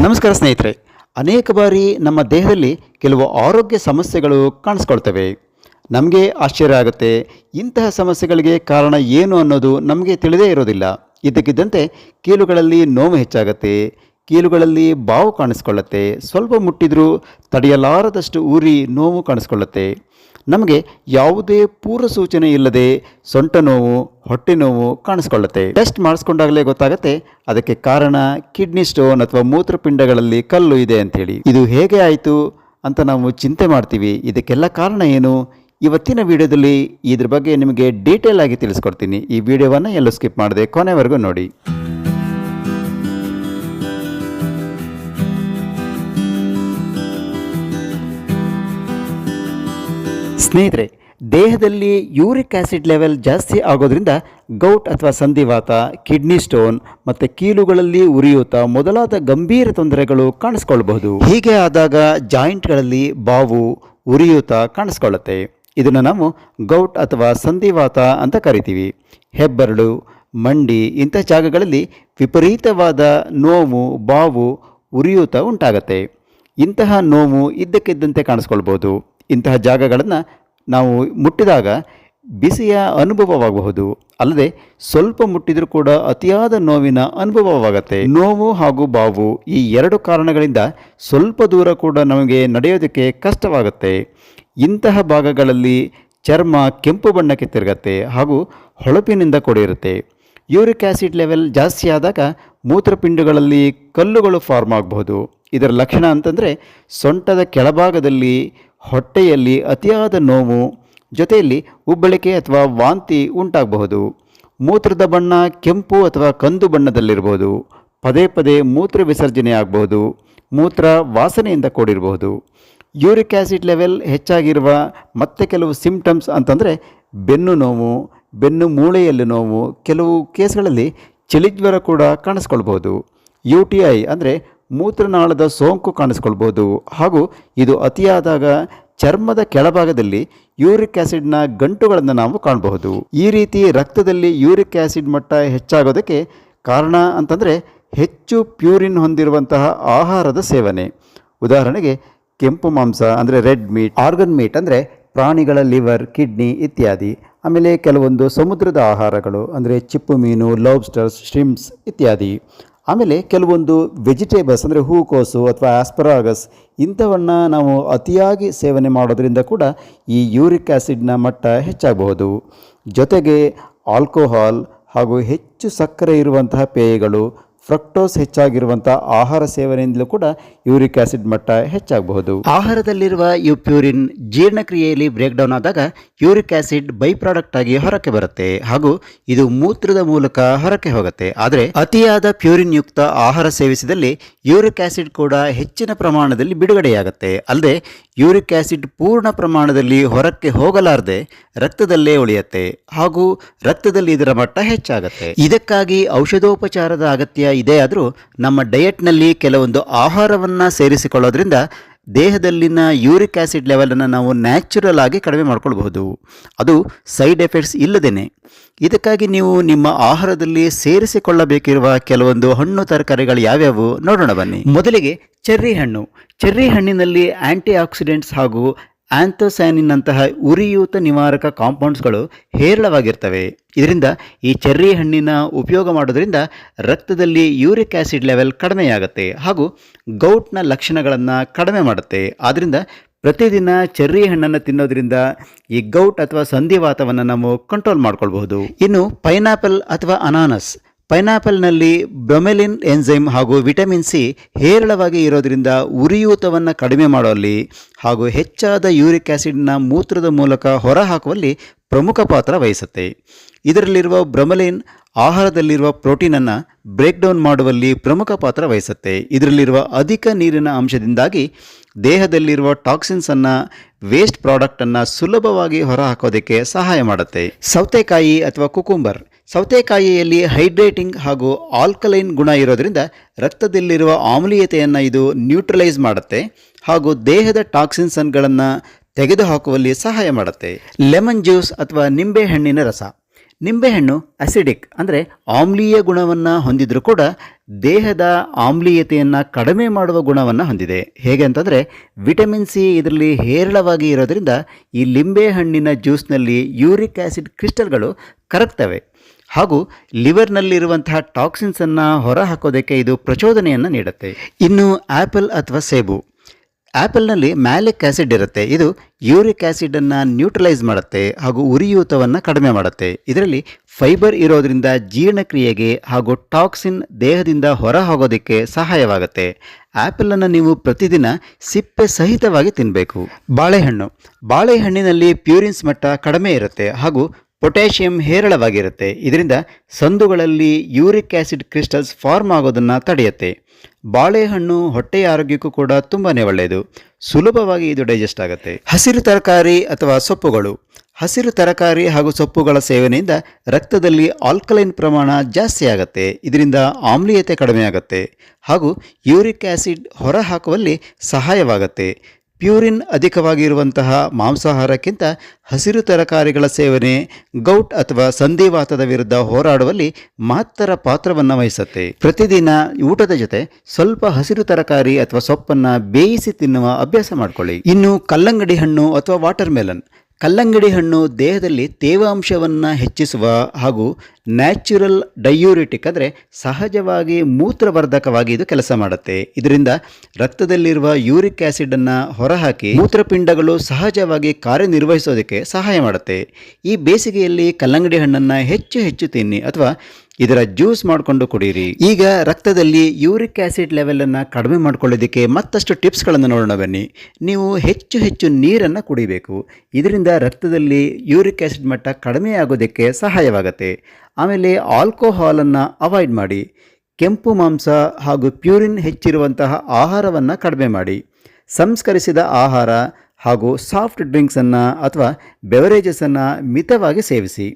ನಮಸ್ಕಾರ ಸ್ನೇಹಿತರೆ. ಅನೇಕ ಬಾರಿ ನಮ್ಮ ದೇಹದಲ್ಲಿ ಕೆಲವು ಆರೋಗ್ಯ ಸಮಸ್ಯೆಗಳು ಕಾಣಿಸ್ಕೊಳ್ತವೆ. ನಮಗೆ ಆಶ್ಚರ್ಯ ಆಗುತ್ತೆ. ಇಂತಹ ಸಮಸ್ಯೆಗಳಿಗೆ ಕಾರಣ ಏನು ಅನ್ನೋದು ನಮಗೆ ತಿಳಿದೇ ಇರೋದಿಲ್ಲ. ಇದ್ದಕ್ಕಿದ್ದಂತೆ ಕೀಲುಗಳಲ್ಲಿ ನೋವು ಹೆಚ್ಚಾಗುತ್ತೆ. ಕೀಲುಗಳಲ್ಲಿ ಬಾವು ಕಾಣಿಸ್ಕೊಳ್ಳುತ್ತೆ. ಸ್ವಲ್ಪ ಮುಟ್ಟಿದರೂ ತಡೆಯಲಾರದಷ್ಟು ಉರಿ ನೋವು ಕಾಣಿಸ್ಕೊಳ್ಳುತ್ತೆ. ನಮಗೆ ಯಾವುದೇ ಪೂರ್ವ ಸೂಚನೆ ಇಲ್ಲದೆ ಸೊಂಟ ನೋವು, ಹೊಟ್ಟೆ ನೋವು ಕಾಣಿಸ್ಕೊಳ್ಳುತ್ತೆ. ಟೆಸ್ಟ್ ಮಾಡಿಸ್ಕೊಂಡಾಗಲೇ ಗೊತ್ತಾಗುತ್ತೆ ಅದಕ್ಕೆ ಕಾರಣ ಕಿಡ್ನಿ ಸ್ಟೋನ್ ಅಥವಾ ಮೂತ್ರಪಿಂಡಗಳಲ್ಲಿ ಕಲ್ಲು ಇದೆ ಅಂತೇಳಿ ಇದು ಹೇಗೆ ಆಯಿತು ಅಂತ ನಾವು ಚಿಂತೆ ಮಾಡ್ತೀವಿ. ಇದಕ್ಕೆಲ್ಲ ಕಾರಣ ಏನು? ಇವತ್ತಿನ ವಿಡಿಯೋದಲ್ಲಿ ಇದ್ರ ಬಗ್ಗೆ ನಿಮಗೆ ಡೀಟೇಲ್ ಆಗಿ ತಿಳಿಸ್ಕೊಡ್ತೀನಿ. ಈ ವಿಡಿಯೋವನ್ನು ಎಲ್ಲೂ ಸ್ಕಿಪ್ ಮಾಡದೆ ಕೊನೆವರೆಗೂ ನೋಡಿ. ಸ್ನೇಹಿತರೆ, ದೇಹದಲ್ಲಿ ಯೂರಿಕ್ ಆಸಿಡ್ ಲೆವೆಲ್ ಜಾಸ್ತಿ ಆಗೋದ್ರಿಂದ ಗೌಟ್ ಅಥವಾ ಸಂಧಿವಾತ, ಕಿಡ್ನಿ ಸ್ಟೋನ್ ಮತ್ತು ಕೀಲುಗಳಲ್ಲಿ ಉರಿಯೂತ ಮೊದಲಾದ ಗಂಭೀರ ತೊಂದರೆಗಳು ಕಾಣಿಸ್ಕೊಳ್ಬಹುದು. ಹೀಗೆ ಆದಾಗ ಜಾಯಿಂಟ್ಗಳಲ್ಲಿ ಬಾವು, ಉರಿಯೂತ ಕಾಣಿಸ್ಕೊಳ್ಳುತ್ತೆ. ಇದನ್ನು ನಾವು ಗೌಟ್ ಅಥವಾ ಸಂಧಿವಾತ ಅಂತ ಕರಿತೀವಿ. ಹೆಬ್ಬೆರಳು, ಮಂಡಿ ಇಂಥ ಜಾಗಗಳಲ್ಲಿ ವಿಪರೀತವಾದ ನೋವು, ಬಾವು, ಉರಿಯೂತ ಉಂಟಾಗತ್ತೆ. ಇಂತಹ ನೋವು ಇದ್ದಕ್ಕಿದ್ದಂತೆ ಕಾಣಿಸ್ಕೊಳ್ಬೋದು ಇಂತಹ ಜಾಗಗಳನ್ನು ನಾವು ಮುಟ್ಟಿದಾಗ ಬಿಸಿಯ ಅನುಭವವಾಗಬಹುದು. ಅಲ್ಲದೆ ಸ್ವಲ್ಪ ಮುಟ್ಟಿದರೂ ಕೂಡ ಅತಿಯಾದ ನೋವಿನ ಅನುಭವವಾಗುತ್ತೆ. ನೋವು ಹಾಗೂ ಬಾವು ಈ ಎರಡು ಕಾರಣಗಳಿಂದ ಸ್ವಲ್ಪ ದೂರ ಕೂಡ ನಮಗೆ ನಡೆಯೋದಕ್ಕೆ ಕಷ್ಟವಾಗುತ್ತೆ. ಇಂತಹ ಭಾಗಗಳಲ್ಲಿ ಚರ್ಮ ಕೆಂಪು ಬಣ್ಣಕ್ಕೆ ತಿರುಗತ್ತೆ ಹಾಗೂ ಹೊಳಪಿನಿಂದ ಕೂಡಿರುತ್ತೆ. ಯೂರಿಕ್ ಆ್ಯಸಿಡ್ ಲೆವೆಲ್ ಜಾಸ್ತಿ ಆದಾಗ ಮೂತ್ರಪಿಂಡಗಳಲ್ಲಿ ಕಲ್ಲುಗಳು ಫಾರ್ಮ್ ಆಗಬಹುದು. ಇದರ ಲಕ್ಷಣ ಅಂತಂದರೆ ಸೊಂಟದ ಕೆಳಭಾಗದಲ್ಲಿ ಹೊಟ್ಟೆಯಲ್ಲಿ ಅತಿಯಾದ ನೋವು, ಜೊತೆಯಲ್ಲಿ ಉಬ್ಬಳಿಕೆ ಅಥವಾ ವಾಂತಿ ಉಂಟಾಗಬಹುದು. ಮೂತ್ರದ ಬಣ್ಣ ಕೆಂಪು ಅಥವಾ ಕಂದು ಬಣ್ಣದಲ್ಲಿರಬಹುದು. ಪದೇ ಪದೇ ಮೂತ್ರ ವಿಸರ್ಜನೆ ಆಗಬಹುದು. ಮೂತ್ರ ವಾಸನೆಯಿಂದ ಕೂಡಿರಬಹುದು. ಯೂರಿಕ್ ಆ್ಯಸಿಡ್ ಲೆವೆಲ್ ಹೆಚ್ಚಾಗಿರುವ ಮತ್ತೆ ಕೆಲವು ಸಿಂಪ್ಟಮ್ಸ್ ಅಂತಂದರೆ ಬೆನ್ನು ನೋವು, ಬೆನ್ನು ಮೂಳೆಯಲ್ಲಿ ನೋವು, ಕೆಲವು ಕೇಸ್ಗಳಲ್ಲಿ ಚಳಿಜ್ವರ ಕೂಡ ಕಾಣಿಸ್ಕೊಳ್ಬೋದು ಯು ಟಿ ಐ ಅಂದರೆ ಮೂತ್ರನಾಳದ ಸೋಂಕು ಕಾಣಿಸ್ಕೊಳ್ಬೋದು. ಹಾಗೂ ಇದು ಅತಿಯಾದಾಗ ಚರ್ಮದ ಕೆಳಭಾಗದಲ್ಲಿ ಯೂರಿಕ್ ಆಸಿಡ್ನ ಗಂಟುಗಳನ್ನು ನಾವು ಕಾಣಬಹುದು. ಈ ರೀತಿ ರಕ್ತದಲ್ಲಿ ಯೂರಿಕ್ ಆಸಿಡ್ ಮಟ್ಟ ಹೆಚ್ಚಾಗೋದಕ್ಕೆ ಕಾರಣ ಅಂತಂದರೆ ಹೆಚ್ಚು ಪ್ಯೂರಿನ್ ಹೊಂದಿರುವಂತಹ ಆಹಾರದ ಸೇವನೆ. ಉದಾಹರಣೆಗೆ ಕೆಂಪು ಮಾಂಸ ಅಂದರೆ ರೆಡ್ ಮೀಟ್, ಆರ್ಗನ್ ಮೀಟ್ ಅಂದರೆ ಪ್ರಾಣಿಗಳ ಲಿವರ್, ಕಿಡ್ನಿ ಇತ್ಯಾದಿ. ಆಮೇಲೆ ಕೆಲವೊಂದು ಸಮುದ್ರದ ಆಹಾರಗಳು ಅಂದರೆ ಚಿಪ್ಪು ಮೀನು ಲೋಬ್ಸ್ಟರ್ಸ್ ಶ್ರಿಮ್ಸ್ ಇತ್ಯಾದಿ. ಆಮೇಲೆ ಕೆಲವೊಂದು ವೆಜಿಟೇಬಲ್ಸ್ ಅಂದರೆ ಹೂಕೋಸು ಅಥವಾ ಆಸ್ಪರಾಗಸ್, ಇಂಥವನ್ನು ನಾವು ಅತಿಯಾಗಿ ಸೇವನೆ ಮಾಡೋದರಿಂದ ಕೂಡ ಈ ಯೂರಿಕ್ ಆ್ಯಸಿಡ್ನ ಮಟ್ಟ ಹೆಚ್ಚಾಗಬಹುದು. ಜೊತೆಗೆ ಆಲ್ಕೋಹಾಲ್ ಹಾಗೂ ಹೆಚ್ಚು ಸಕ್ಕರೆ ಇರುವಂತಹ ಪೇಯಗಳು ಫ್ರಕ್ಟೋಸ್ ಹೆಚ್ಚಾಗಿರುವಂಥ ಆಹಾರ ಸೇವನೆಯಿಂದಲೂ ಕೂಡ ಯೂರಿಕ್ ಆಸಿಡ್ ಮಟ್ಟ ಹೆಚ್ಚಾಗಬಹುದು. ಆಹಾರದಲ್ಲಿರುವ ಯು ಪ್ಯೂರಿನ್ ಜೀರ್ಣಕ್ರಿಯೆಯಲ್ಲಿ ಬ್ರೇಕ್ ಡೌನ್ ಆದಾಗ ಯೂರಿಕ್ ಆಸಿಡ್ ಬೈ ಪ್ರಾಡಕ್ಟ್ ಆಗಿ ಹೊರಕ್ಕೆ ಬರುತ್ತೆ. ಹಾಗೂ ಇದು ಮೂತ್ರದ ಮೂಲಕ ಹೊರಕ್ಕೆ ಹೋಗುತ್ತೆ. ಆದರೆ ಅತಿಯಾದ ಪ್ಯೂರಿನ್ ಯುಕ್ತ ಆಹಾರ ಸೇವಿಸಿದಲ್ಲಿ ಯೂರಿಕ್ ಆಸಿಡ್ ಕೂಡ ಹೆಚ್ಚಿನ ಪ್ರಮಾಣದಲ್ಲಿ ಬಿಡುಗಡೆಯಾಗುತ್ತೆ. ಅಲ್ಲದೆ ಯೂರಿಕ್ ಆಸಿಡ್ ಪೂರ್ಣ ಪ್ರಮಾಣದಲ್ಲಿ ಹೊರಕ್ಕೆ ಹೋಗಲಾರದೆ ರಕ್ತದಲ್ಲೇ ಉಳಿಯುತ್ತೆ. ಹಾಗೂ ರಕ್ತದಲ್ಲಿ ಇದರ ಮಟ್ಟ ಹೆಚ್ಚಾಗುತ್ತೆ. ಇದಕ್ಕಾಗಿ ಔಷಧೋಪಚಾರದ ಅಗತ್ಯ ಇದೆ ಆದರೂ ನಮ್ಮ ಡಯೆಟ್ನಲ್ಲಿ ಕೆಲವೊಂದು ಆಹಾರವನ್ನು ಸೇರಿಸಿಕೊಳ್ಳೋದ್ರಿಂದ ದೇಹದಲ್ಲಿನ ಯೂರಿಕ್ ಆಸಿಡ್ ಲೆವೆಲನ್ನು ನಾವು ನ್ಯಾಚುರಲ್ ಆಗಿ ಕಡಿಮೆ ಮಾಡ್ಕೊಳ್ಬಹುದು. ಅದು ಸೈಡ್ ಎಫೆಕ್ಟ್ಸ್ ಇಲ್ಲದೇನೆ. ಇದಕ್ಕಾಗಿ ನೀವು ನಿಮ್ಮ ಆಹಾರದಲ್ಲಿ ಸೇರಿಸಿಕೊಳ್ಳಬೇಕಿರುವ ಕೆಲವೊಂದು ಹಣ್ಣು ತರಕಾರಿಗಳು ಯಾವ್ಯಾವು? ನೋಡೋಣ ಬನ್ನಿ. ಮೊದಲಿಗೆ ಚೆರ್ರಿ ಹಣ್ಣು. ಚೆರ್ರಿ ಹಣ್ಣಿನಲ್ಲಿ ಆಂಟಿ ಆಕ್ಸಿಡೆಂಟ್ಸ್ ಹಾಗೂ ಆಂಥೋಸ್ಯಾನಿನ್ನಂತಹ ಉರಿಯೂತ ನಿವಾರಕ ಕಾಂಪೌಂಡ್ಸ್ಗಳು ಹೇರಳವಾಗಿರ್ತವೆ. ಇದರಿಂದ ಈ ಚೆರ್ರಿ ಹಣ್ಣಿನ ಉಪಯೋಗ ಮಾಡೋದರಿಂದ ರಕ್ತದಲ್ಲಿ ಯೂರಿಕ್ ಆಸಿಡ್ ಲೆವೆಲ್ ಕಡಿಮೆಯಾಗುತ್ತೆ ಹಾಗೂ ಗೌಟ್ನ ಲಕ್ಷಣಗಳನ್ನು ಕಡಿಮೆ ಮಾಡುತ್ತೆ. ಆದ್ದರಿಂದ ಪ್ರತಿದಿನ ಚೆರ್ರಿ ಹಣ್ಣನ್ನು ತಿನ್ನೋದ್ರಿಂದ ಈ ಗೌಟ್ ಅಥವಾ ಸಂಧಿವಾತವನ್ನು ನಾವು ಕಂಟ್ರೋಲ್ ಮಾಡ್ಕೊಳ್ಬಹುದು. ಇನ್ನು ಪೈನಾಪಲ್ ಅಥವಾ ಅನಾನಸ್. ಪೈನಾಪಲ್ನಲ್ಲಿ ಬ್ರೊಮೆಲಿನ್ ಎನ್ಸೈಮ್ ಹಾಗೂ ವಿಟಮಿನ್ ಸಿ ಹೇರಳವಾಗಿ ಇರೋದರಿಂದ ಉರಿಯೂತವನ್ನು ಕಡಿಮೆ ಮಾಡುವಲ್ಲಿ ಹಾಗೂ ಹೆಚ್ಚಾದ ಯೂರಿಕ್ ಆ್ಯಸಿಡ್ನ ಮೂತ್ರದ ಮೂಲಕ ಹೊರಹಾಕುವಲ್ಲಿ ಪ್ರಮುಖ ಪಾತ್ರ ವಹಿಸುತ್ತೆ. ಇದರಲ್ಲಿರುವ ಬ್ರೊಮೆಲಿನ್ ಆಹಾರದಲ್ಲಿರುವ ಪ್ರೋಟೀನನ್ನು ಬ್ರೇಕ್ ಡೌನ್ ಮಾಡುವಲ್ಲಿ ಪ್ರಮುಖ ಪಾತ್ರ ವಹಿಸುತ್ತೆ. ಇದರಲ್ಲಿರುವ ಅಧಿಕ ನೀರಿನ ಅಂಶದಿಂದಾಗಿ ದೇಹದಲ್ಲಿರುವ ಟಾಕ್ಸಿನ್ಸನ್ನು ವೇಸ್ಟ್ ಪ್ರಾಡಕ್ಟನ್ನು ಸುಲಭವಾಗಿ ಹೊರಹಾಕೋದಕ್ಕೆ ಸಹಾಯ ಮಾಡುತ್ತೆ. ಸೌತೆಕಾಯಿ ಅಥವಾ ಕುಕುಂಬರ್ ಸೌತೆಕಾಯಿಯಲ್ಲಿ ಹೈಡ್ರೇಟಿಂಗ್ ಹಾಗೂ ಆಲ್ಕಲೈನ್ ಗುಣ ಇರೋದ್ರಿಂದ ರಕ್ತದಲ್ಲಿರುವ ಆಮ್ಲೀಯತೆಯನ್ನು ಇದು ನ್ಯೂಟ್ರಲೈಸ್ ಮಾಡುತ್ತೆ ಹಾಗೂ ದೇಹದ ಟಾಕ್ಸಿನ್ಸನ್ಗಳನ್ನು ತೆಗೆದುಹಾಕುವಲ್ಲಿ ಸಹಾಯ ಮಾಡುತ್ತೆ. ಲೆಮನ್ ಜ್ಯೂಸ್ ಅಥವಾ ನಿಂಬೆಹಣ್ಣಿನ ರಸ. ನಿಂಬೆಹಣ್ಣು ಅಸಿಡಿಕ್ ಅಂದರೆ ಆಮ್ಲೀಯ ಗುಣವನ್ನು ಹೊಂದಿದ್ರೂ ಕೂಡ ದೇಹದ ಆಮ್ಲೀಯತೆಯನ್ನು ಕಡಿಮೆ ಮಾಡುವ ಗುಣವನ್ನು ಹೊಂದಿದೆ. ಹೇಗೆ ಅಂತಂದರೆ ವಿಟಮಿನ್ ಸಿ ಇದರಲ್ಲಿ ಹೇರಳವಾಗಿ ಇರೋದರಿಂದ ಈ ಲಿಂಬೆಹಣ್ಣಿನ ಜ್ಯೂಸ್ನಲ್ಲಿ ಯೂರಿಕ್ ಆ್ಯಸಿಡ್ ಕ್ರಿಸ್ಟಲ್ಗಳು ಕರಗ್ತವೆ. ಹಾಗೂ ಲಿವರ್ನಲ್ಲಿರುವಂತಹ ಟಾಕ್ಸಿನ್ಸನ್ನು ಹೊರಹಾಕೋದಕ್ಕೆ ಇದು ಪ್ರಚೋದನೆಯನ್ನು ನೀಡುತ್ತೆ. ಇನ್ನು ಆ್ಯಪಲ್ ಅಥವಾ ಸೇಬು. ಆ್ಯಪಲ್ನಲ್ಲಿ ಮ್ಯಾಲಿಕ್ ಆ್ಯಸಿಡ್ ಇರುತ್ತೆ. ಇದು ಯೂರಿಕ್ ಆ್ಯಸಿಡನ್ನು ನ್ಯೂಟ್ರಲೈಸ್ ಮಾಡುತ್ತೆ ಹಾಗೂ ಉರಿಯೂತವನ್ನು ಕಡಿಮೆ ಮಾಡುತ್ತೆ. ಇದರಲ್ಲಿ ಫೈಬರ್ ಇರೋದ್ರಿಂದ ಜೀರ್ಣಕ್ರಿಯೆಗೆ ಹಾಗೂ ಟಾಕ್ಸಿನ್ ದೇಹದಿಂದ ಹೊರ ಹೋಗೋದಕ್ಕೆ ಸಹಾಯವಾಗುತ್ತೆ. ಆ್ಯಪಲನ್ನು ನೀವು ಪ್ರತಿದಿನ ಸಿಪ್ಪೆ ಸಹಿತವಾಗಿ ತಿನ್ನಬೇಕು ಬಾಳೆಹಣ್ಣು. ಬಾಳೆಹಣ್ಣಿನಲ್ಲಿ ಪ್ಯೂರಿನ್ಸ್ ಮಟ್ಟ ಕಡಿಮೆ ಇರುತ್ತೆ ಹಾಗೂ ಪೊಟ್ಯಾಷಿಯಂ ಹೇರಳವಾಗಿರುತ್ತೆ. ಇದರಿಂದ ಸಂದುಗಳಲ್ಲಿ ಯೂರಿಕ್ ಆ್ಯಸಿಡ್ ಕ್ರಿಸ್ಟಲ್ಸ್ ಫಾರ್ಮ್ ಆಗೋದನ್ನು ತಡೆಯುತ್ತೆ. ಬಾಳೆಹಣ್ಣು ಹೊಟ್ಟೆಯ ಆರೋಗ್ಯಕ್ಕೂ ಕೂಡ ತುಂಬಾ ಒಳ್ಳೆಯದು. ಸುಲಭವಾಗಿ ಇದು ಡೈಜೆಸ್ಟ್ ಆಗುತ್ತೆ. ಹಸಿರು ತರಕಾರಿ ಅಥವಾ ಸೊಪ್ಪುಗಳು. ಹಸಿರು ತರಕಾರಿ ಹಾಗೂ ಸೊಪ್ಪುಗಳ ಸೇವನೆಯಿಂದ ರಕ್ತದಲ್ಲಿ ಆಲ್ಕಲೈನ್ ಪ್ರಮಾಣ ಜಾಸ್ತಿ ಆಗುತ್ತೆ. ಇದರಿಂದ ಆಮ್ಲೀಯತೆ ಕಡಿಮೆಯಾಗುತ್ತೆ ಹಾಗೂ ಯೂರಿಕ್ ಆ್ಯಸಿಡ್ ಹೊರಹಾಕುವಲ್ಲಿ ಸಹಾಯವಾಗುತ್ತೆ. ಪ್ಯೂರಿನ್ ಅಧಿಕವಾಗಿರುವಂತಹ ಮಾಂಸಾಹಾರಕ್ಕಿಂತ ಹಸಿರು ತರಕಾರಿಗಳ ಸೇವನೆ, ಗೌಟ್ ಅಥವಾ ಸಂಧಿವಾತದ ವಿರುದ್ಧ ಹೋರಾಡುವಲ್ಲಿ ಮಹತ್ತರ ಪಾತ್ರವನ್ನು ವಹಿಸುತ್ತೆ. ಪ್ರತಿದಿನ ಊಟದ ಜೊತೆ ಸ್ವಲ್ಪ ಹಸಿರು ತರಕಾರಿ ಅಥವಾ ಸೊಪ್ಪನ್ನು ಬೇಯಿಸಿ ತಿನ್ನುವ ಅಭ್ಯಾಸ ಮಾಡಿಕೊಳ್ಳಿ. ಇನ್ನು ಕಲ್ಲಂಗಡಿ ಹಣ್ಣು ಅಥವಾ ವಾಟರ್ ಮೆಲನ್ ಕಲ್ಲಂಗಡಿ ಹಣ್ಣು ದೇಹದಲ್ಲಿ ತೇವಾಂಶವನ್ನು ಹೆಚ್ಚಿಸುವ ಹಾಗೂ ನ್ಯಾಚುರಲ್ ಡಯೂರಿಟಿಕ್ ಅಂದರೆ ಸಹಜವಾಗಿ ಮೂತ್ರವರ್ಧಕವಾಗಿ ಇದು ಕೆಲಸ ಮಾಡುತ್ತೆ. ಇದರಿಂದ ರಕ್ತದಲ್ಲಿರುವ ಯೂರಿಕ್ ಆ್ಯಸಿಡನ್ನು ಹೊರಹಾಕಿ ಮೂತ್ರಪಿಂಡಗಳು ಸಹಜವಾಗಿ ಕಾರ್ಯನಿರ್ವಹಿಸೋದಕ್ಕೆ ಸಹಾಯ ಮಾಡುತ್ತೆ. ಈ ಬೇಸಿಗೆಯಲ್ಲಿ ಕಲ್ಲಂಗಡಿ ಹಣ್ಣನ್ನು ಹೆಚ್ಚು ಹೆಚ್ಚು ತಿನ್ನಿ ಅಥವಾ ಇದರ ಜ್ಯೂಸ್ ಮಾಡಿಕೊಂಡು ಕುಡೀರಿ. ಈಗ ರಕ್ತದಲ್ಲಿ ಯೂರಿಕ್ ಆ್ಯಸಿಡ್ ಲೆವೆಲನ್ನು ಕಡಿಮೆ ಮಾಡ್ಕೊಳ್ಳೋದಕ್ಕೆ ಮತ್ತಷ್ಟು ಟಿಪ್ಸ್ಗಳನ್ನು ನೋಡೋಣ ಬನ್ನಿ. ನೀವು ಹೆಚ್ಚು ಹೆಚ್ಚು ನೀರನ್ನು ಕುಡಿಬೇಕು. ಇದರಿಂದ ರಕ್ತದಲ್ಲಿ ಯೂರಿಕ್ ಆ್ಯಸಿಡ್ ಮಟ್ಟ ಕಡಿಮೆ ಆಗೋದಕ್ಕೆ ಸಹಾಯವಾಗುತ್ತೆ. ಆಮೇಲೆ ಆಲ್ಕೋಹಾಲನ್ನು ಅವಾಯ್ಡ್ ಮಾಡಿ, ಕೆಂಪು ಮಾಂಸ ಹಾಗೂ ಪ್ಯೂರಿನ್ ಹೆಚ್ಚಿರುವಂತಹ ಆಹಾರವನ್ನು ಕಡಿಮೆ ಮಾಡಿ, ಸಂಸ್ಕರಿಸಿದ ಆಹಾರ ಹಾಗೂ ಸಾಫ್ಟ್ ಡ್ರಿಂಕ್ಸನ್ನು ಅಥವಾ ಬೆವರೇಜಸ್ಸನ್ನು ಮಿತವಾಗಿ ಸೇವಿಸಿ,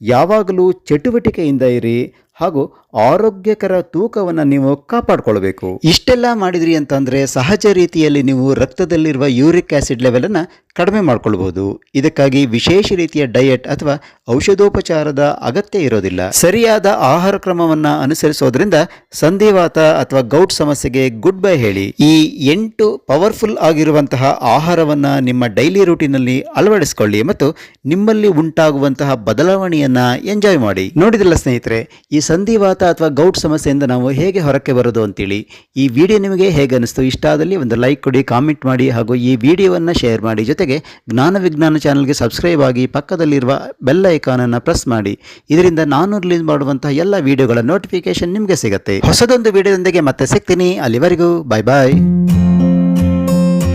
ಯಾವಾಗಲೂ ಚಟುವಟಿಕೆಯಿಂದ ಇರಿ ಹಾಗೂ ಆರೋಗ್ಯಕರ ತೂಕವನ್ನು ನೀವು ಕಾಪಾಡಿಕೊಳ್ಬೇಕು. ಇಷ್ಟೆಲ್ಲ ಮಾಡಿದ್ರಿ ಅಂತಂದರೆ ಸಹಜ ರೀತಿಯಲ್ಲಿ ನೀವು ರಕ್ತದಲ್ಲಿರುವ ಯೂರಿಕ್ ಆ್ಯಸಿಡ್ ಲೆವೆಲನ್ನು ಕಡಿಮೆ ಮಾಡ್ಕೊಳ್ಬೋದು ಇದಕ್ಕಾಗಿ ವಿಶೇಷ ರೀತಿಯ ಡಯಟ್ ಅಥವಾ ಔಷಧೋಪಚಾರದ ಅಗತ್ಯ ಇರೋದಿಲ್ಲ. ಸರಿಯಾದ ಆಹಾರ ಕ್ರಮವನ್ನು ಅನುಸರಿಸೋದ್ರಿಂದ ಸಂಧಿವಾತ ಅಥವಾ ಗೌಟ್ ಸಮಸ್ಯೆಗೆ ಗುಡ್ ಬೈ ಹೇಳಿ. ಈ ಎಂಟು ಪವರ್ಫುಲ್ ಆಗಿರುವಂತಹ ಆಹಾರವನ್ನು ನಿಮ್ಮ ಡೈಲಿ ರೂಟೀನಲ್ಲಿ ಅಳವಡಿಸಿಕೊಳ್ಳಿ ಮತ್ತು ನಿಮ್ಮಲ್ಲಿ ಉಂಟಾಗುವಂತಹ ಬದಲಾವಣೆಯನ್ನು ಎಂಜಾಯ್ ಮಾಡಿ. ನೋಡಿದಿಲ್ಲ ಸ್ನೇಹಿತರೆ, ಈ ಸಂಧಿವಾತ ಅಥವಾ ಗೌಟ್ ಸಮಸ್ಯೆಯಿಂದ ನಾವು ಹೇಗೆ ಹೊರಕ್ಕೆ ಬರೋದು ಅಂತೇಳಿ ಈ ವಿಡಿಯೋ ನಿಮಗೆ ಹೇಗೆ ಅನಿಸ್ತು ಇಷ್ಟ ಆದಲ್ಲಿ ಒಂದು ಲೈಕ್ ಕೊಡಿ, ಕಾಮೆಂಟ್ ಮಾಡಿ ಹಾಗೂ ಈ ವಿಡಿಯೋವನ್ನು ಶೇರ್ ಮಾಡಿ. ಜೊತೆಗೆ ಜ್ಞಾನ ವಿಜ್ಞಾನ ಚಾನಲ್ಗೆ ಸಬ್ಸ್ಕ್ರೈಬ್ ಆಗಿ ಪಕ್ಕದಲ್ಲಿರುವ ಬೆಲ್ ಐಕಾನನ್ನು ಪ್ರೆಸ್ ಮಾಡಿ. ಇದರಿಂದ ನಾನು ರಿಲೀಸ್ ಮಾಡುವಂತಹ ಎಲ್ಲ ವಿಡಿಯೋಗಳ ನೋಟಿಫಿಕೇಶನ್ ನಿಮಗೆ ಸಿಗುತ್ತೆ. ಹೊಸದೊಂದು ವಿಡಿಯೋದೊಂದಿಗೆ ಮತ್ತೆ ಸಿಗ್ತೀನಿ. ಅಲ್ಲಿವರೆಗೂ ಬಾಯ್ ಬಾಯ್